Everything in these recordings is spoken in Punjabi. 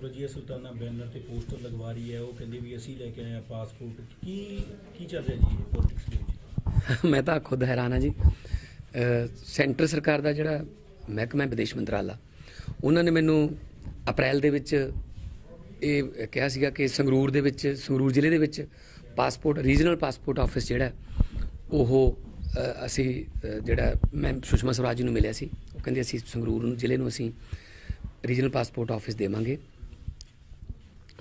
ਜੋ ਰਜੀਆ ਸੁਲਤਾਨਾ ਬੈਨਰ ਤੇ ਪੋਸਟਰ ਲਗਵਾ ਰਹੀ ਹੈ, ਉਹ ਕਹਿੰਦੇ ਵੀ ਅਸੀਂ ਲੈ ਕੇ ਆਏ ਆ ਪਾਸਪੋਰਟ। ਕੀ ਕੀ ਚੱਲ ਰਿਹਾ ਜੀ ਪੋਲਿਟਿਕਸ ਦੇ ਵਿੱਚ? ਮੈਂ ਤਾਂ ਖੁਦ ਹੈਰਾਨ ਹਾਂ ਜੀ। ਸੈਂਟਰ ਸਰਕਾਰ ਦਾ ਜਿਹੜਾ ਮਹਿਕਮਾ ਵਿਦੇਸ਼ ਮੰਤਰਾਲਾ, ਉਹਨਾਂ ਨੇ ਮੈਨੂੰ ਅਪ੍ਰੈਲ ਦੇ ਵਿੱਚ ਇਹ ਕਿਹਾ ਸੀਗਾ ਕਿ ਸੰਗਰੂਰ ਦੇ ਵਿੱਚ, ਸੰਗਰੂਰ ਜ਼ਿਲ੍ਹੇ ਦੇ ਵਿੱਚ ਪਾਸਪੋਰਟ ਰੀਜਨਲ ਪਾਸਪੋਰਟ ਆਫਿਸ ਜਿਹੜਾ ਉਹ ਅਸੀਂ ਜਿਹੜਾ ਮੈਂ ਸੁਸ਼ਮਾ ਸਵਰਾਜ ਜੀ ਨੂੰ ਮਿਲਿਆ ਸੀ। ਉਹ ਕਹਿੰਦੇ ਅਸੀਂ ਸੰਗਰੂਰ ਨੂੰ, ਜ਼ਿਲ੍ਹੇ ਨੂੰ ਅਸੀਂ ਰੀਜਨਲ ਪਾਸਪੋਰਟ ਆਫਿਸ ਦੇਵਾਂਗੇ।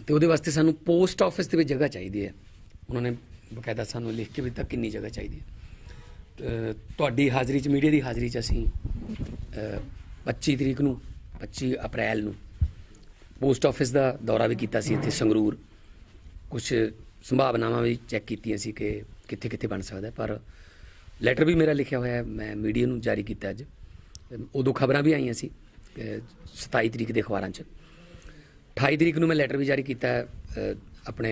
ਤੇ ਉਹਦੇ ਵਾਸਤੇ ਸਾਨੂੰ ਪੋਸਟ ਆਫਿਸ ਦੇ ਵਿੱਚ ਜਗ੍ਹਾ ਚਾਹੀਦੀ ਹੈ। ਉਹਨਾਂ ਨੇ ਬਕਾਇਦਾ ਸਾਨੂੰ ਲਿਖ ਕੇ ਵੀ ਦਿੱਤਾ ਕਿੰਨੀ ਜਗ੍ਹਾ ਚਾਹੀਦੀ ਹੈ। ਤੁਹਾਡੀ ਹਾਜ਼ਰੀ 'ਚ, ਮੀਡੀਆ ਦੀ ਹਾਜ਼ਰੀ 'ਚ ਅਸੀਂ, ਅਹ 25 ਤਰੀਕ ਨੂੰ 25 ਅਪ੍ਰੈਲ ਨੂੰ ਪੋਸਟ ਆਫਿਸ ਦਾ ਦੌਰਾ ਵੀ ਕੀਤਾ ਸੀ ਇੱਥੇ ਸੰਗਰੂਰ। ਕੁਝ ਸੰਭਾਵਨਾਵਾਂ ਵੀ ਚੈੱਕ ਕੀਤੀਆਂ ਸੀ ਕਿ ਕਿੱਥੇ ਕਿੱਥੇ ਬਣ ਸਕਦਾ ਪਰ ਲੈਟਰ ਵੀ ਮੇਰਾ ਲਿਖਿਆ ਹੋਇਆ ਹੈ, ਮੈਂ ਮੀਡੀਆ ਨੂੰ ਜਾਰੀ ਕੀਤਾ ਅੱਜ। ਉਦੋਂ ਖਬਰਾਂ ਵੀ ਆਈਆਂ ਸੀ, ਅਹ 27 ਤਰੀਕ ਦੇ ਅਖਬਾਰਾਂ 'ਚ। 28 ਤਰੀਕ ਨੂੰ ਮੈਂ ਲੈਟਰ ਵੀ ਜਾਰੀ ਕੀਤਾ ਆਪਣੇ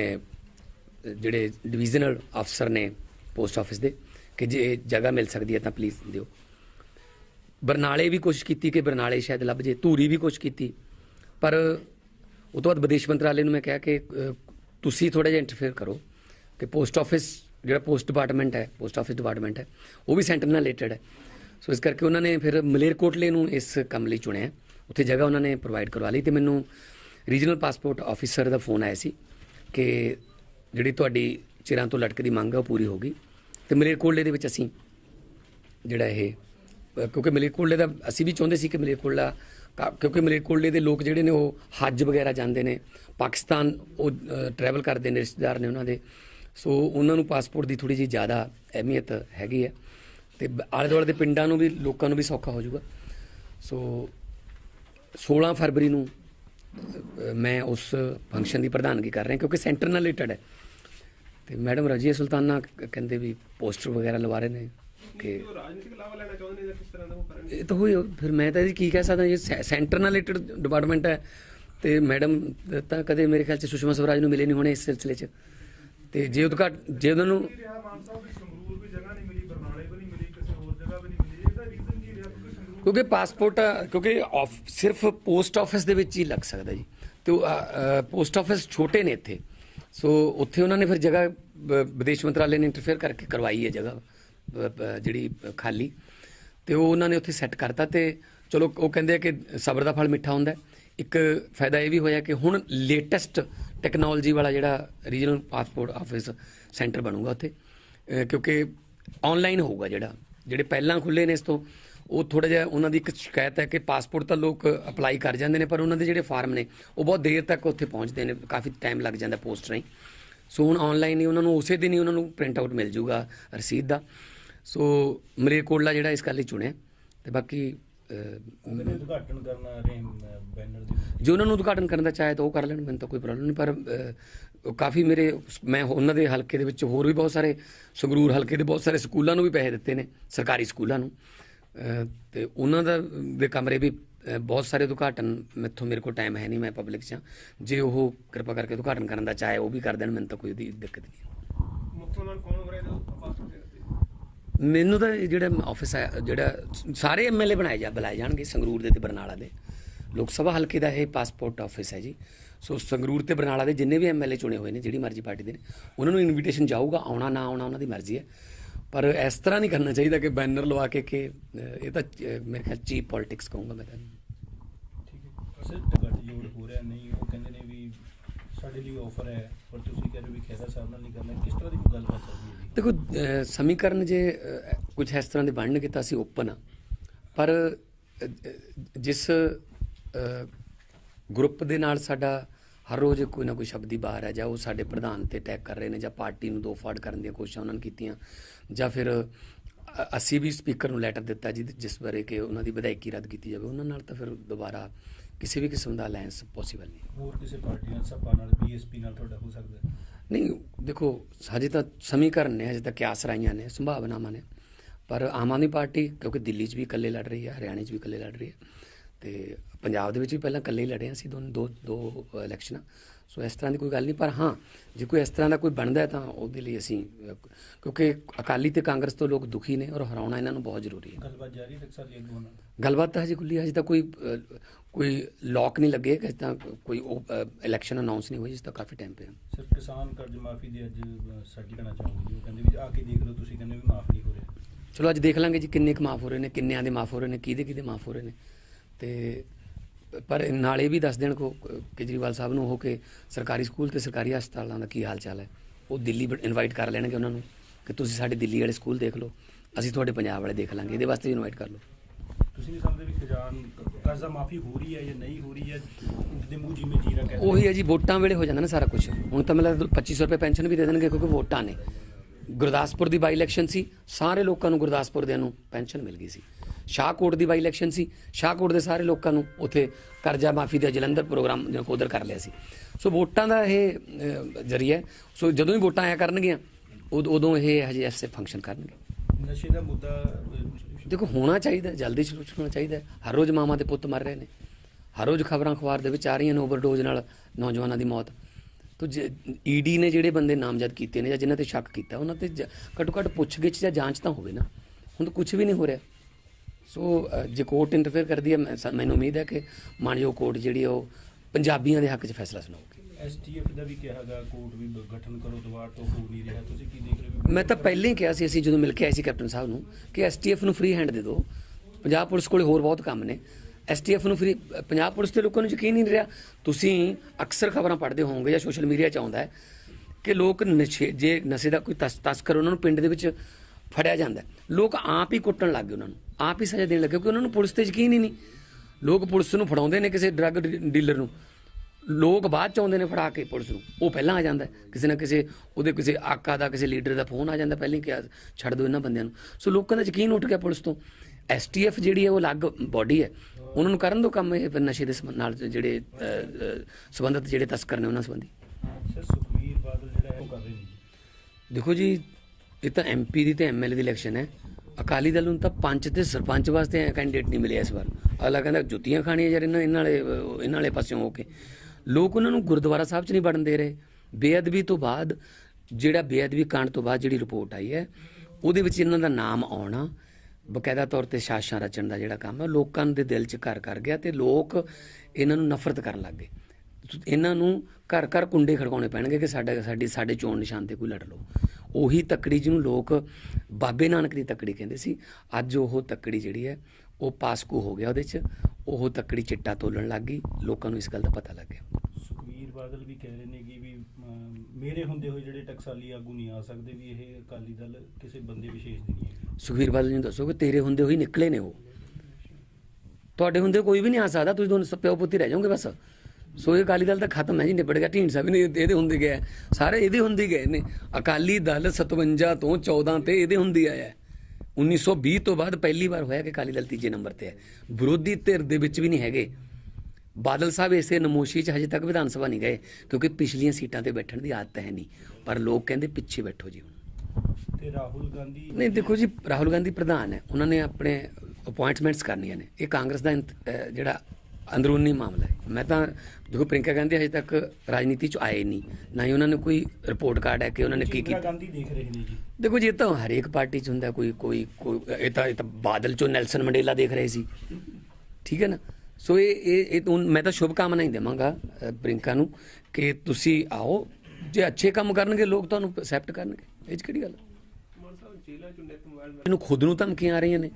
ਜਿਹੜੇ ਡਿਵੀਜ਼ਨਲ ਅਫਸਰ ਨੇ ਪੋਸਟ ਆਫਿਸ ਦੇ, ਕਿ ਜੇ ਜਗ੍ਹਾ ਮਿਲ ਸਕਦੀ ਹੈ ਤਾਂ ਪਲੀਜ਼ ਦਿਓ। ਬਰਨਾਲੇ ਵੀ ਕੋਸ਼ਿਸ਼ ਕੀਤੀ ਕਿ ਬਰਨਾਲੇ ਸ਼ਾਇਦ ਲੱਭ ਜੇ, ਧੂਰੀ ਵੀ ਕੋਸ਼ਿਸ਼ ਕੀਤੀ, ਪਰ ਉਹ ਤੋਂ ਬਾਅਦ ਵਿਦੇਸ਼ ਮੰਤਰਾਲੇ ਨੂੰ ਮੈਂ ਕਿਹਾ ਕਿ ਤੁਸੀਂ ਥੋੜਾ ਜਿਹਾ ਇੰਟਰਫੇਅਰ ਕਰੋ, ਕਿ ਪੋਸਟ ਆਫਿਸ ਜਿਹੜਾ ਪੋਸਟ ਡਿਪਾਰਟਮੈਂਟ ਹੈ ਪੋਸਟ ਆਫਿਸ ਡਿਪਾਰਟਮੈਂਟ ਹੈ, ਉਹ ਵੀ ਸੈਂਟਰ ਨਾਲ ਰਿਲੇਟਡ ਹੈ। ਸੋ ਇਸ ਕਰਕੇ ਉਹਨਾਂ ਨੇ ਫਿਰ ਮਲੇਰਕੋਟਲੇ ਨੂੰ ਇਸ ਕੰਮ ਲਈ ਚੁਣਿਆ, ਉੱਥੇ ਜਗ੍ਹਾ ਉਹਨਾਂ ਨੇ ਪ੍ਰੋਵਾਈਡ ਕਰਵਾ ਲਈ ਤੇ ਮੈਨੂੰ ਰੀਜਨਲ ਪਾਸਪੋਰਟ ਆਫੀਸਰ ਦਾ ਫੋਨ ਆਇਆ ਸੀ ਕਿ ਜਿਹੜੀ ਤੁਹਾਡੀ ਚਿਰਾਂ ਤੋਂ ਲਟਕਦੀ ਮੰਗ ਹੈ ਉਹ ਪੂਰੀ ਹੋ ਗਈ ਤੇ ਮਲੇਰਕੋਟਲੇ ਦੇ ਵਿੱਚ ਅਸੀਂ ਜਿਹੜਾ ਇਹ ਕਿਉਂਕਿ ਮਲੇਰਕੋਟਲੇ ਦਾ ਅਸੀਂ ਵੀ ਚਾਹੁੰਦੇ ਸੀ ਕਿ ਮਲੇਰਕੋਟਲਾ ਕਾ- ਕਿਉਂਕਿ ਮਲੇਰਕੋਟਲੇ ਦੇ ਲੋਕ ਜਿਹੜੇ ਨੇ ਉਹ ਹੱਜ ਵਗੈਰਾ ਜਾਂਦੇ ਨੇ, ਪਾਕਿਸਤਾਨ ਉਹ ਟਰੈਵਲ ਕਰਦੇ ਨੇ, ਰਿਸ਼ਤੇਦਾਰ ਨੇ ਉਹਨਾਂ ਦੇ। ਸੋ ਉਹਨਾਂ ਨੂੰ ਪਾਸਪੋਰਟ ਦੀ ਥੋੜੀ ਜਿਹੀ ਜ਼ਿਆਦਾ ਅਹਿਮੀਅਤ ਹੈਗੀ ਹੈ ਤੇ ਆਲੇ ਦੁਆਲੇ ਦੇ ਪਿੰਡਾਂ ਨੂੰ ਵੀ, ਲੋਕਾਂ ਨੂੰ ਵੀ ਸੌਖਾ ਹੋ ਜਾਊਗਾ। ਸੋ 16 ਫਰਵਰੀ ਨੂੰ ਮੈਂ ਉਸ ਫੰਕਸ਼ਨ ਦੀ ਪ੍ਰਧਾਨਗੀ ਕਰ ਰਿਹਾ ਕਿਉਂਕਿ ਸੈਂਟਰ ਨਾਲ ਰਿਲੇਟਡ ਹੈ। ਤੇ ਮੈਡਮ ਰਜੀਆ ਸੁਲਤਾਨਾ ਕਹਿੰਦੇ ਵੀ ਪੋਸਟਰ ਵਗੈਰਾ ਲਵਾ ਰਹੇ ਨੇ ਕਿ ਉਹ ਰਾਜਨੀਤਿਕ ਲਾਵਾ ਲੈਣਾ ਚਾਹੁੰਦੇ ਨੇ ਜਾਂ ਕਿਸ ਤਰ੍ਹਾਂ ਦਾ ਉਹ ਕਰਨਗੇ ਇਹ ਤਾਂ ਹੋਈ ਫਿਰ ਮੈਂ ਤਾਂ ਇਹ ਕੀ ਕਹਿ ਸਕਦਾ ਇਹ ਸੈਂਟਰ ਨਾਲ ਰਿਲੇਟਡ ਡਿਪਾਰਟਮੈਂਟ ਹੈ। ਤੇ ਮੈਡਮ ਤਾਂ ਕਦੇ ਮੇਰੇ ਖਿਆਲ ਚ ਸੁਸ਼ਮਾ ਸਵਰਾਜ ਨੂੰ ਮਿਲੇ ਨਹੀਂ ਹੋਣੇ ਇਸ ਸਿਲਸਿਲੇ ਚ। ਤੇ ਜੇ ਉਦਘਾਟ ਜੇ ਉਹਨਾਂ ਨੂੰ ਰਿਹਾ ਮਾਨ ਸਾਹਿਬ ਵੀ ਸੰਗਰੂਰ ਵੀ ਜਗ੍ਹਾ ਨਹੀਂ ਮਿਲੀ ਬਰਨਾਲੇ ਵੀ ਨਹੀਂ ਮਿਲੀ ਕਿਸੇ ਹੋਰ ਜਗ੍ਹਾ ਵੀ ਨਹੀਂ ਮਿਲੀ ਇਹਦਾ ਰੀਜ਼ਨ ਕੀ ਰਿਹਾ ਕਿਉਂਕਿ ਪਾਸਪੋਰਟ ਕਿਉਂਕਿ ਆਫ- ਸਿਰਫ ਪੋਸਟ ਆਫਿਸ ਦੇ ਵਿੱਚ ਹੀ ਲੱਗ ਸਕਦਾ ਜੀ। ਤੇ ਉਹ, ਪੋਸਟ ਆਫਿਸ ਛੋਟੇ ਨੇ ਇੱਥੇ। ਸੋ ਉੱਥੇ ਉਹਨਾਂ ਨੇ ਫਿਰ ਜਗ੍ਹਾ ਵਿਦੇਸ਼ ਮੰਤਰਾਲੇ ਨੇ ਇੰਟਰਫੇਅਰ ਕਰਕੇ ਕਰਵਾਈ ਹੈ ਜਗ੍ਹਾ ਜਿਹੜੀ ਖਾਲੀ। ਤੇ ਉਹ ਉਹਨਾਂ ਨੇ ਉੱਥੇ ਸੈੱਟ ਕਰਤਾ ਤੇ ਚਲੋ ਉਹ ਕਹਿੰਦੇ ਆ ਕਿ ਸਬਰ ਦਾ ਫਲ ਮਿੱਠਾ ਹੁੰਦਾ ਇੱਕ ਫਾਇਦਾ ਇਹ ਵੀ ਹੋਇਆ ਕਿ ਹੁਣ ਲੇਟੈਸਟ ਟੈਕਨੋਲੋਜੀ ਵਾਲਾ ਜਿਹੜਾ ਰੀਜਨਲ ਪਾਸਪੋਰਟ ਆਫਿਸ ਸੈਂਟਰ ਬਣੂਗਾ ਉੱਥੇ। ਕਿਉਂਕਿ ਆਨਲਾਈਨ ਹੋਊਗਾ ਜਿਹੜਾ ਜਿਹੜੇ ਪਹਿਲਾਂ ਖੁੱਲੇ ਨੇ ਇਸ ਤੋਂ। ਉਹ ਥੋੜਾ ਜਿਹਾ ਉਹਨਾਂ ਦੀ ਇੱਕ ਸ਼ਿਕਾਇਤ ਹੈ ਕਿ ਪਾਸਪੋਰਟ ਤਾਂ ਲੋਕ ਅਪਲਾਈ ਕਰ ਜਾਂਦੇ ਨੇ ਪਰ ਉਹਨਾਂ ਦੇ ਜਿਹੜੇ ਫਾਰਮ ਨੇ ਉਹ ਬਹੁਤ ਦੇਰ ਤੱਕ ਉੱਥੇ ਪਹੁੰਚਦੇ ਨੇ ਕਾਫੀ ਟਾਈਮ ਲੱਗ ਜਾਂਦਾ ਪੋਸਟ ਰਾਹੀਂ। ਸੋ ਹੁਣ ਆਨਲਾਈਨ ਹੀ ਉਹਨਾਂ ਨੂੰ ਉਸੇ ਦਿਨ ਹੀ ਉਹਨਾਂ ਨੂੰ ਪ੍ਰਿੰਟ ਆਊਟ ਮਿਲ ਜਾਊਗਾ ਰਸੀਦ ਦਾ। ਸੋ ਮਲੇਰਕੋਟਲਾ ਜਿਹੜਾ ਇਸ ਗੱਲ ਲਈ ਚੁਣਿਆ ਤੇ ਬਾਕੀ ਉਦਘਾਟਨ ਕਰਨਾ ਰਹੇ ਬੈਨਰ ਦੀ। ਜੇ ਉਹਨਾਂ ਨੂੰ ਉਦਘਾਟਨ ਕਰਨ ਦਾ ਚਾਹੇ ਤਾਂ ਉਹ ਕਰ ਲੈਣ ਮੈਨੂੰ ਤਾਂ ਕੋਈ ਪ੍ਰੋਬਲਮ ਨਹੀਂ ਪਰ ਕਾਫੀ ਮੇਰੇ ਮੈਂ ਉਹਨਾਂ ਦੇ ਹਲਕੇ ਦੇ ਵਿੱਚ ਹੋਰ ਵੀ ਬਹੁਤ ਸਾਰੇ ਸੰਗਰੂਰ ਹਲਕੇ ਦੇ ਬਹੁਤ ਸਾਰੇ ਸਕੂਲਾਂ ਨੂੰ ਵੀ ਪੈਸੇ ਦਿੱਤੇ ਨੇ ਸਰਕਾਰੀ ਸਕੂਲਾਂ ਨੂੰ। ਤੇ ਉਹਨਾਂ ਦਾ ਦੇ ਕਮਰੇ ਵੀ ਬਹੁਤ ਸਾਰੇ ਉਦਘਾਟਨ ਮੈਥੋਂ ਮੇਰੇ ਕੋਲ ਟਾਈਮ ਹੈ ਨਹੀਂ ਮੈਂ ਪਬਲਿਕ 'ਚ। ਜੇ ਉਹ ਕਿਰਪਾ ਕਰਕੇ ਉਦਘਾਟਨ ਕਰਨ ਦਾ ਚਾਹੇ ਉਹ ਵੀ ਕਰ ਦੇਣ ਮੈਨੂੰ ਤਾਂ ਕੋਈ ਉਹਦੀ ਦਿੱਕਤ ਨਹੀਂ ਮੁੱਖ ਨਾਲ ਕੌਣ ਹੋ ਰਿਹਾ ਮੈਨੂੰ ਤਾਂ ਜਿਹੜਾ ਆਫਿਸ ਹੈ ਜਿਹੜਾ ਸਾਰੇ ਐਮਐਲਏ ਬਣਾਏ ਜਾ ਬੁਲਾਏ ਜਾਣਗੇ ਸੰਗਰੂਰ ਦੇ ਤੇ ਬਰਨਾਲਾ ਦੇ। ਲੋਕ ਸਭਾ ਹਲਕੇ ਦਾ ਇਹ ਪਾਸਪੋਰਟ ਆਫਿਸ ਹੈ ਜੀ। ਸੋ ਸੰਗਰੂਰ ਤੇ ਬਰਨਾਲਾ ਦੇ ਜਿੰਨੇ ਵੀ ਐਮਐਲਏ ਚੁਣੇ ਹੋਏ ਨੇ ਜਿਹੜੀ ਮਰਜ਼ੀ ਪਾਰਟੀ ਦੇ ਨੇ ਉਹਨਾਂ ਨੂੰ ਇਨਵੀਟੇਸ਼ਨ ਜਾਊਗਾ ਆਉਣਾ ਨਾ ਆਉਣਾ ਉਹਨਾਂ ਦੀ ਮਰਜ਼ੀ ਹੈ। ਪਰ ਇਸ ਤਰ੍ਹਾਂ ਨਹੀਂ ਕਰਨਾ ਚਾਹੀਦਾ ਕਿ ਬੈਨਰ ਲਵਾ ਕੇ ਕਿ ਇਹ ਤਾਂ ਮੇਰੇ ਖਿਆਲ ਚੀਪ ਪੋਲਿਟਿਕਸ ਕਹੂੰਗਾ ਮੈਂ ਤਾਂ। ਠੀਕ ਹੈ। ਸਰ ਗੱਠ ਜੋੜ ਹੋ ਰਿਹਾ ਨਹੀਂ ਉਹ ਕਹਿੰਦੇ ਨੇ ਵੀ ਸਾਡੇ ਲਈ ਆਫਰ ਹੈ ਪਰ ਤੁਸੀਂ ਕਹਿੰਦੇ ਵੀ ਖੈਦਾ ਸਾਹਿਬ ਨਾਲ ਨਹੀਂ ਕਰਨਾ ਕਿਸ ਤਰ੍ਹਾਂ ਦੀ ਰਹੀ ਹੈ? ਜੀ ਦੇਖੋ ਸਮੀਕਰਨ ਜੇ ਕੁਝ ਇਸ ਤਰ੍ਹਾਂ ਦੇ ਬਣਨਗੇ ਤਾਂ ਅਸੀਂ ਓਪਨ ਆ। ਪਰ ਜਿਸ ਗਰੁੱਪ ਦੇ ਨਾਲ ਸਾਡਾ ਹਰ ਰੋਜ਼ ਕੋਈ ਨਾ ਕੋਈ ਸ਼ਬਦੀ ਬਾਹਰ ਹੈ ਜਾਂ ਉਹ ਸਾਡੇ ਪ੍ਰਧਾਨ ਤੇ ਅਟੈਕ ਕਰ ਰਹੇ ਨੇ ਜਾਂ ਪਾਰਟੀ ਨੂੰ ਦੋ ਫਾੜ ਕਰਨ ਦੀਆਂ ਕੋਸ਼ਿਸ਼ਾਂ ਉਹਨਾਂ ਨੇ ਕੀਤੀਆਂ ਜਾਂ ਫਿਰ ਅਸੀਂ ਵੀ ਸਪੀਕਰ ਨੂੰ ਲੈਟਰ ਦਿੱਤਾ ਜੀ ਜਿਸ ਬਾਰੇ ਕਿ ਉਹਨਾਂ ਦੀ ਵਿਧਾਇਕੀ ਰੱਦ ਕੀਤੀ ਜਾਵੇ ਉਹਨਾਂ ਨਾਲ ਤਾਂ ਫਿਰ ਦੁਬਾਰਾ ਕਿਸੇ ਵੀ ਕਿਸਮ ਦਾ ਅਲਾਈਅੰਸ ਪੋਸੀਬਲ ਨਹੀਂ। ਹੋਰ ਕਿਸੇ ਪਾਰਟੀ ਨਾਲ ਸਪਾ ਨਾਲ ਬੀਐਸਪੀ ਨਾਲ ਤੁਹਾਡਾ ਹੋ ਸਕਦਾ? ਹੈ ਨਹੀਂ ਦੇਖੋ ਹਜੇ ਤਾਂ ਸਮੀਕਰਨ ਨੇ ਹਜੇ ਤਾਂ ਕਿਆਸ ਰਾਈਆਂ ਨੇ ਸੰਭਾਵਨਾਵਾਂ ਨੇ ਪਰ ਆਮ ਆਦਮੀ ਪਾਰਟੀ ਕਿਉਂਕਿ ਦਿੱਲੀ 'ਚ ਵੀ ਇਕੱਲੇ ਲੜ ਰਹੀ ਹੈ ਹਰਿਆਣੇ 'ਚ ਵੀ ਇਕੱਲੇ ਲੜ ਰਹੀ ਹੈ ਤੇ ਪੰਜਾਬ ਦੇ ਵਿੱਚ ਵੀ ਪਹਿਲਾਂ ਇਕੱਲੇ ਹੀ ਲੜੇ ਸੀ ਦੋ ਦੋ ਦੋ ਇਲੈਕਸ਼ਨਾਂ ਸੋ ਇਸ ਤਰ੍ਹਾਂ ਦੀ ਕੋਈ ਗੱਲ ਨਹੀਂ ਪਰ ਹਾਂ ਜੇ ਕੋਈ ਇਸ ਤਰ੍ਹਾਂ ਦਾ ਕੋਈ ਬਣਦਾ ਹੈ ਤਾਂ ਉਹਦੇ ਲਈ ਅਸੀਂ ਕਿਉਂਕਿ ਅਕਾਲੀ ਤੇ ਕਾਂਗਰਸ ਤੋਂ ਲੋਕ ਦੁਖੀ ਨੇ ਔਰ ਹਰਾਉਣਾ ਇਹਨਾਂ ਨੂੰ ਬਹੁਤ ਜ਼ਰੂਰੀ ਹੈ। ਗੱਲਬਾਤ ਜਾਰੀ ਰੱਖ ਸਕਦੇ ਨਾਲ ਗੱਲਬਾਤ ਤਾਂ ਹਜੇ ਖੁੱਲੀ ਹੈ, ਹਜੇ ਤਾਂ ਕੋਈ ਕੋਈ ਲੋਕ ਨਹੀਂ ਲੱਗੇ ਕਿ ਤਾਂ ਕੋਈ ਇਲੈਕਸ਼ਨ ਅਨਾਉਂਸ ਨਹੀਂ ਹੋਈ ਇਸ ਤਾਂ ਕਾਫੀ ਟਾਈਮ ਪਿਆ। ਸਰ ਕਿਸਾਨ ਕਰਜ਼ ਮਾਫੀ ਦੇ ਅੱਜ ਸਾਡੀ ਕਹਿਣਾ ਚਾਹੂੰਗੀ। ਉਹ ਕਹਿੰਦੇ ਵੀ ਆ ਕੇ ਦੇਖ ਲਓ ਤੁਸੀਂ ਕਹਿੰਦੇ ਵੀ ਮਾਫ ਨਹੀਂ ਹੋ ਰਿਹਾ। ਚਲੋ ਅੱਜ ਦੇਖ ਲਾਂਗੇ ਜੀ ਕਿੰਨੇ ਕੁ ਮਾਫ ਹੋ ਰਹੇ ਨੇ ਕਿੰਨਿਆਂ ਦੇ ਮਾਫ ਹੋ ਰਹੇ ਨੇ ਕਿਹਦੇ ਕਿਹਦੇ ਮਾਫ ਹੋ ਰਹੇ ਨੇ। ਤੇ ਪਰ ਨਾਲੇ ਵੀ ਦੱਸ ਦੇਣ ਕੋ ਕੇਜਰੀਵਾਲ ਸਾਹਿਬ ਨੂੰ ਉਹ ਕਿ ਸਰਕਾਰੀ ਸਕੂਲ ਤੇ ਸਰਕਾਰੀ ਹਸਪਤਾਲਾਂ ਦਾ ਕੀ ਹਾਲ ਚਾਲ ਹੈ? ਉਹ ਦਿੱਲੀ ਇਨਵਾਈਟ ਕਰ ਲੈਣਗੇ ਉਹਨਾਂ ਨੂੰ ਕਿ ਤੁਸੀਂ ਸਾਡੇ ਦਿੱਲੀ ਵਾਲੇ ਸਕੂਲ ਦੇਖ ਲਓ। ਅਸੀਂ ਤੁਹਾਡੇ ਪੰਜਾਬ ਵਾਲੇ ਦੇਖ ਲਾਂਗੇ ਇਹਦੇ ਵਾਸਤੇ ਵੀ ਇਨਵਾਈਟ ਕਰ ਲਓ। ਤੁਸੀਂ ਨਹੀਂ ਸਮਝਦੇ ਵੀ ਖਜ਼ਾਨ ਕਰਜ਼ਾ ਮਾਫੀ ਹੋ ਰਹੀ ਹੈ ਜਾਂ ਨਹੀਂ ਹੋ ਰਹੀ ਹੈ ਦੇ ਮੂੰਹ ਜਿਵੇਂ ਜੀਰਾ ਕਹਿੰਦੇ ਉਹੀ ਹੈ ਜੀ ਵੋਟਾਂ ਵੇਲੇ ਹੋ ਜਾਂਦਾ ਨਾ ਸਾਰਾ ਕੁਝ ਹੁਣ ਤਾਂ ਮੈਨੂੰ ਲੱਗਦਾ 2500 ਰੁਪਏ ਪੈਨਸ਼ਨ ਵੀ ਦੇ ਦੇਣਗੇ ਕਿਉਂਕਿ ਵੋਟਾਂ ਨੇ। ਗੁਰਦਾਸਪੁਰ ਦੀ ਬਾਈ ਇਲੈਕਸ਼ਨ ਸੀ ਸਾਰੇ ਲੋਕਾਂ ਨੂੰ ਗੁਰਦਾਸਪੁਰ ਦਿਆਂ ਨੂੰ ਪੈਨਸ਼ਨ ਮਿਲ ਗਈ ਸੀ। ਸ਼ਾਹਕੋਟ ਦੀ ਬਾਈ ਇਲੈਕਸ਼ਨ ਸੀ। ਸ਼ਾਹਕੋਟ ਦੇ ਸਾਰੇ ਲੋਕਾਂ ਨੂੰ ਉੱਥੇ ਕਰਜ਼ਾ ਮਾਫੀ ਦਾ ਜਲੰਧਰ ਪ੍ਰੋਗਰਾਮ ਨਕੋਦਰ ਕਰ ਲਿਆ ਸੀ। ਸੋ ਵੋਟਾਂ ਦਾ ਇਹ ਜ਼ਰੀਆ। ਸੋ ਜਦੋਂ ਵੀ ਵੋਟਾਂ ਆਇਆ ਕਰਨਗੀਆਂ ਉਦ- ਇਹ ਹਜੇ ਐਸੇ ਫੰਕਸ਼ਨ ਕਰਨਗੇ। ਨਸ਼ੇ ਦਾ ਮੁੱਦਾ ਦੇਖੋ ਹੋਣਾ ਚਾਹੀਦਾ ਜਲਦੀ ਸ਼ੁਰੂ ਹੋਣਾ ਚਾਹੀਦਾ। ਹਰ ਰੋਜ਼ ਮਾਵਾਂ ਦੇ ਪੁੱਤ ਮਰ ਰਹੇ ਨੇ। ਹਰ ਰੋਜ਼ ਖਬਰਾਂ ਅਖਬਾਰ ਦੇ ਵਿੱਚ ਆ ਰਹੀਆਂ ਨੇ ਓਵਰਡੋਜ਼ ਨਾਲ ਨੌਜਵਾਨਾਂ ਦੀ ਮੌਤ। ਤੋ ਈਡੀ ਨੇ ਜਿਹੜੇ ਬੰਦੇ ਨਾਮਜ਼ਦ ਕੀਤੇ ਨੇ ਜਾਂ ਜਿਨ੍ਹਾਂ ਤੇ ਸ਼ੱਕ ਕੀਤਾ ਉਹਨਾਂ ਤੇ ਘੱਟੋ ਘੱਟ ਪੁੱਛਗਿੱਛ ਜਾਂ ਜਾਂਚ ਤਾਂ ਹੋਵੇ ਨਾ। ਹੁਣ ਤਾਂ ਕੁਝ ਵੀ ਨਹੀਂ ਹੋ ਰਿਹਾ। ਸੋ ਜੇ ਕੋਰਟ ਇੰਟਰਫੇਅਰ ਕਰਦੀ ਹੈ ਮੈਨੂੰ ਉਮੀਦ ਹੈ ਕਿ ਮਾਨਯੋਗ ਕੋਰਟ ਜਿਹੜੀ ਉਹ ਪੰਜਾਬੀਆਂ ਦੇ ਹੱਕ 'ਚ ਫੈਸਲਾ ਸੁਣਾਊਗੀ। ਐਸਟੀਐਫ ਦਾ ਵੀ ਕਿਹਾਗਾ ਕੋਰਟ ਵੀ ਗਠਨ ਕਰੋ ਦੁਬਾਰਾ ਤੋਂ ਹੋ ਨਹੀਂ ਰਿਹਾ। ਤੁਸੀਂ ਕੀ ਦੇਖ ਰਹੇ ਹੋ? ਮੈਂ ਤਾਂ ਪਹਿਲਾਂ ਹੀ ਕਿਹਾ ਸੀ ਅਸੀਂ ਜਦੋਂ ਮਿਲ ਕੇ ਆਏ ਸੀ ਕੈਪਟਨ ਸਾਹਿਬ ਨੂੰ ਕਿ ਐਸਟੀਐਫ ਨੂੰ ਫ੍ਰੀ ਹੈਂਡ ਦੇ ਦਿਓ। ਪੰਜਾਬ ਪੁਲਿਸ ਕੋਲੇ ਹੋਰ ਬਹੁਤ ਕੰਮ ਨੇ। ਐਸਟੀਐਫ ਨੂੰ ਫ੍ਰੀ ਪੰਜਾਬ ਪੁਲਿਸ ਤੇ ਲੋਕਾਂ ਨੂੰ ਯਕੀਨ ਨਹੀਂ ਰਿਹਾ। ਤੁਸੀਂ ਅਕਸਰ ਖਬਰਾਂ ਪੜ੍ਹਦੇ ਹੋਵੋਗੇ ਜਾਂ ਸੋਸ਼ਲ ਮੀਡੀਆ 'ਚ ਆਉਂਦਾ ਹੈ ਕਿ ਲੋਕ ਨਸ਼ੇ ਜੇ ਨਸ਼ੇ ਦਾ ਕੋਈ ਤਸ ਤਸਕਰ ਉਹਨਾਂ ਨੂੰ ਪਿੰਡ ਦੇ ਵਿੱਚ ਫੜਿਆ ਜਾਂਦਾ। ਲੋਕ ਆਪ ਹੀ ਕੁੱਟਣ ਲੱਗ ਗਏ ਉਹਨਾਂ ਨੂੰ। ਆਪ ਹੀ ਸਜ਼ਾ ਦੇਣ ਲੱਗੇ ਕਿਉਂਕਿ ਉਹਨਾਂ ਨੂੰ ਪੁਲਿਸ ਤੇ ਯਕੀਨ ਹੀ ਨਹੀਂ। ਲੋਕ ਪੁਲਿਸ ਨੂੰ ਫੜਾਉਂਦੇ ਨੇ ਕਿਸੇ ਡਰੱਗ ਡੀਲਰ ਨੂੰ। ਲੋਕ ਬਾਅਦ ਚ ਆਉਂਦੇ ਨੇ ਫੜਾ ਕੇ ਪੁਲਿਸ ਨੂੰ। ਉਹ ਪਹਿਲਾਂ ਆ ਜਾਂਦਾ। ਕਿਸੇ ਨਾ ਕਿਸੇ ਉਹਦੇ ਕਿਸੇ ਆਕਾ ਦਾ ਕਿਸੇ ਲੀਡਰ ਦਾ ਫੋਨ ਆ ਜਾਂਦਾ। ਪਹਿਲਾਂ ਹੀ ਕਿਹਾ ਛੱਡ ਦਿਓ ਇਹਨਾਂ ਬੰਦਿਆਂ ਨੂੰ। ਸੋ ਲੋਕਾਂ ਦਾ ਯਕੀਨ ਉੱਠ ਗਿਆ ਪੁਲਿਸ ਤੋਂ। ਐਸਟੀਐਫ ਜਿਹੜੀ ਹੈ ਉਹ ਅਲੱਗ ਬਾਡੀ ਹੈ। ਉਹਨਾਂ ਨੂੰ ਕਰਨ ਦੋ ਕੰਮ ਇਹ ਨਸ਼ੇ ਦੇ ਸੰਬੰਧ ਨਾਲ ਜਿਹੜੇ ਸੰਬੰਧਿਤ ਜਿਹੜੇ ਤਸਕਰ ਨੇ ਉਹਨਾਂ ਸੰਬੰਧੀ। ਸੁਖਵੀਰ ਬਾਦਲ ਜਿਹੜਾ ਹੈ ਉਹ ਕਰ ਰਹੇ ਨੇ ਜੀ। ਦੇਖੋ ਜੀ ਇਹ ਤਾਂ ਐਮਪੀ ਦੀ ਤੇ ਐਮਐਲਏ ਦੀ ਇਲੈਕਸ਼ਨ ਹੈ। ਅਕਾਲੀ ਦਲ ਨੂੰ ਤਾਂ ਪੰਚ ਤੇ ਸਰਪੰਚ ਵਾਸਤੇ ਕੈਂਡੀਡੇਟ ਨਹੀਂ ਮਿਲਿਆ ਇਸ ਵਾਰ। ਅਗਲਾ ਕਹਿੰਦਾ ਜੁੱਤੀਆਂ ਖਾਣੀਆਂ ਯਾਰ ਇਹਨਾਂ ਇਹਨਾਂ ਵਾਲੇ ਇਹਨਾਂ ਵਾਲੇ ਪਾਸਿਓਂ ਹੋ ਕੇ। ਲੋਕ ਉਹਨਾਂ ਨੂੰ ਗੁਰਦੁਆਰਾ ਸਾਹਿਬ 'ਚ ਨਹੀਂ ਵੜਨ ਦੇ ਰਹੇ। ਬੇਅਦਬੀ ਤੋਂ ਬਾਅਦ, ਜਿਹੜਾ ਬੇਅਦਬੀ ਕਾਂਡ ਤੋਂ ਬਾਅਦ ਜਿਹੜੀ ਰਿਪੋਰਟ ਆਈ ਹੈ, ਉਹਦੇ ਵਿੱਚ ਇਹਨਾਂ ਦਾ ਨਾਮ ਆਉਣਾ, ਬਕਾਇਦਾ ਤੌਰ ਤੇ ਸ਼ਾਸਨ ਰਚਣ ਦਾ ਜਿਹੜਾ ਕੰਮ ਹੈ, ਲੋਕਾਂ ਦੇ ਦਿਲ 'ਚ ਘਰ ਕਰ ਗਿਆ ਤੇ ਲੋਕ ਇਹਨਾਂ ਨੂੰ ਨਫ਼ਰਤ ਕਰਨ ਲੱਗ ਗਏ। ਇਹਨਾਂ ਨੂੰ ਘਰ ਘਰ ਕੁੰਡੇ ਖੜਕਾਉਣੇ ਪੈਣਗੇ ਕਿ ਸਾਡਾ ਸਾਡੀ ਸਾਡੇ ਚੋਣ ਨਿਸ਼ਾਨ ਤੇ ਕੋਈ ਲੜ ਲਓ। ਉਹੀ ਤੱਕੜੀ ਜਿਹਨੂੰ ਲੋਕ ਬਾਬੇ ਨਾਨਕ ਦੀ ਤੱਕੜੀ ਕਹਿੰਦੇ ਸੀ। ਅੱਜ ਉਹ ਤੱਕੜੀ ਜਿਹੜੀ ਹੈ ਉਹ ਪਾਸਕੂ ਹੋ ਗਿਆ ਉਹਦੇ 'ਚ। ਉਹ ਤੱਕੜੀ ਚਿੱਟਾ ਤੋਲਣ ਲੱਗ ਗਈ। ਲੋਕਾਂ ਨੂੰ ਇਸ ਗੱਲ ਦਾ ਪਤਾ ਲੱਗ ਗਿਆ। ਸੁਖਵੀਰ ਬਾਦਲ ਵੀ ਕਹਿ ਰਹੇ ਨੇ ਕਿ ਵੀ ਮੇਰੇ ਹੁੰਦੇ ਹੋਏ ਜਿਹੜੇ ਟਕਸਾਲੀ ਆਗੂ ਨਹੀਂ ਆ ਸਕਦੇ ਵੀ ਇਹ ਅਕਾਲੀ ਦਲ ਕਿਸੇ ਬੰਦੇ ਵਿਸ਼ੇਸ਼ ਦੀ ਨਹੀਂ ਹੈ ਸੁਖਵੀਰ ਬਾਦਲ ਜੀ ਨੂੰ ਦੱਸੋ ਕਿ ਤੇਰੇ ਹੁੰਦੇ ਹੋਈ ਨਿਕਲੇ ਨੇ ਉਹ। ਤੁਹਾਡੇ ਹੁੰਦੇ ਕੋਈ ਵੀ ਨਹੀਂ ਆ ਸਕਦਾ। ਤੁਸੀਂ ਦੋਨੋਂ ਪਿਓ ਪੁੱਤੀ ਰਹਿ ਜਾਓਗੇ ਬਸ। ਸੋ ਇਹ ਅਕਾਲੀ ਦਲ ਤਾਂ ਖਤਮ ਹੈ ਜੀ ਨਿਬੜ ਗਿਆ ਢੀਂਡਸਾ ਵੀ ਨਹੀਂ ਇਹਦੇ ਹੁੰਦੇ ਗਏ ਸਾਰੇ ਇਹਦੇ ਹੁੰਦੇ ਗਏ ਨੇ। ਅਕਾਲੀ ਦਲ 57 ਤੋਂ 14 ਤੇ ਇਹਦੇ ਹੁੰਦੀ ਆਇਆ ਹੈ। 1920 ਤੋਂ ਬਾਅਦ ਪਹਿਲੀ ਵਾਰ ਹੋਇਆ ਕਿ ਅਕਾਲੀ ਦਲ ਤੀਜੇ ਨੰਬਰ ਤੇ ਹੈ। ਵਿਰੋਧੀ ਧਿਰ ਦੇ ਵਿੱਚ ਵੀ ਨਹੀਂ ਹੈਗੇ। ਬਾਦਲ ਸਾਹਿਬ ਇਸੇ ਨਮੋਸ਼ੀ 'ਚ ਹਜੇ ਤੱਕ ਵਿਧਾਨ ਸਭਾ ਨਹੀਂ ਗਏ ਕਿਉਂਕਿ ਪਿਛਲੀਆਂ ਸੀਟਾਂ ਤੇ ਬੈਠਣ ਦੀ ਆਦਤ ਹੈ ਨਹੀਂ। ਪਰ ਲੋਕ ਕਹਿੰਦੇ ਪਿੱਛੇ ਬੈਠੋ ਜੀ ਹੁਣ। ਤੇ ਰਾਹੁਲ ਗਾਂਧੀ ਨਹੀਂ ਦੇਖੋ ਜੀ ਰਾਹੁਲ ਗਾਂਧੀ ਪ੍ਰਧਾਨ ਹੈ। ਉਹਨਾਂ ਨੇ ਆਪਣੇ ਅਪਾਇੰਟਮੈਂਟਸ ਕਰਨੀਆਂ ਨੇ। ਇਹ ਕਾਂਗਰਸ ਦਾ ਜਿਹੜਾ ਅੰਦਰੂਨੀ ਮਾਮਲਾ ਹੈ। ਮੈਂ ਤਾਂ ਦੇਖੋ ਪ੍ਰਿੰਕਾ ਗਾਂਧੀ ਹਜੇ ਤੱਕ ਰਾਜਨੀਤੀ 'ਚ ਆਏ ਨਹੀਂ। ਨਾ ਹੀ ਉਹਨਾਂ ਨੇ ਕੋਈ ਰਿਪੋਰਟ ਕਾਰਡ ਹੈ ਕਿ ਉਹਨਾਂ ਨੇ ਕੀ ਕੀਤਾ। ਗਾਂਧੀ ਦੇਖ ਰਹੇ ਨੇ ਜੀ। ਦੇਖੋ ਜੀ ਇਹ ਤਾਂ ਹਰੇਕ ਪਾਰਟੀ 'ਚ ਹੁੰਦਾ ਕੋਈ ਕੋਈ ਕੋਈ ਇਹ ਤਾਂ ਇਹ ਤਾਂ ਬਾਦਲ 'ਚੋਂ ਨੈਲਸਨ ਮੰਡੇਲਾ ਦੇਖ ਰਹੇ ਸੀ। ਠੀਕ ਹੈ ਨਾ? ਸੋ ਇਹ ਇਹ ਇਹ ਮੈਂ ਤਾਂ ਸ਼ੁਭ ਕਾਮਨਾ ਹੀ ਦੇਵਾਂਗਾ ਪ੍ਰਿੰਕਾ ਨੂੰ ਕਿ ਤੁਸੀਂ ਆਓ। ਜੇ ਅੱਛੇ ਕੰਮ ਕਰਨਗੇ ਲੋਕ ਤੁਹਾਨੂੰ ਐਕਸੈਪਟ ਕਰਨਗੇ। ਇਹ 'ਚ ਕਿਹੜੀ ਗੱਲ ਹੈ? ਮਾਨ ਸਾਹਿਬ ਜੇਲ੍ਹਾਂ ਚੋਂ ਨਿਤ ਮੋਬਾਈਲ ਇਹਨੂੰ ਖੁਦ ਨੂੰ ਧਮਕੀਆਂ ਆ ਰਹੀਆਂ ਨੇ।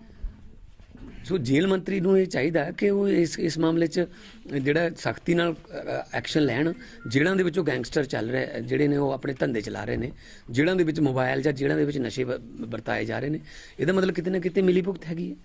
ਸੋ ਜੇਲ੍ਹ ਮੰਤਰੀ ਨੂੰ ਇਹ ਚਾਹੀਦਾ ਕਿ ਉਹ ਇਸ ਇਸ ਮਾਮਲੇ 'ਚ ਜਿਹੜਾ ਸਖਤੀ ਨਾਲ ਐਕਸ਼ਨ ਲੈਣ ਜਿਹੜਾਂ ਦੇ ਵਿੱਚੋਂ ਗੈਂਗਸਟਰ ਚੱਲ ਰਹੇ, ਜਿਹੜੇ ਨੇ ਉਹ ਆਪਣੇ ਧੰਦੇ ਚਲਾ ਰਹੇ ਨੇ ਜਿਹੜਾਂ ਦੇ ਵਿੱਚ ਮੋਬਾਈਲ ਜਾਂ ਜਿਹੜਾਂ ਦੇ ਵਿੱਚ ਨਸ਼ੇ ਵ- ਵਰਤਾਏ ਜਾ ਰਹੇ ਨੇ। ਇਹਦਾ ਮਤਲਬ ਕਿਤੇ ਨਾ ਕਿਤੇ ਮਿਲੀਭੁਗਤ ਹੈਗੀ ਹੈ।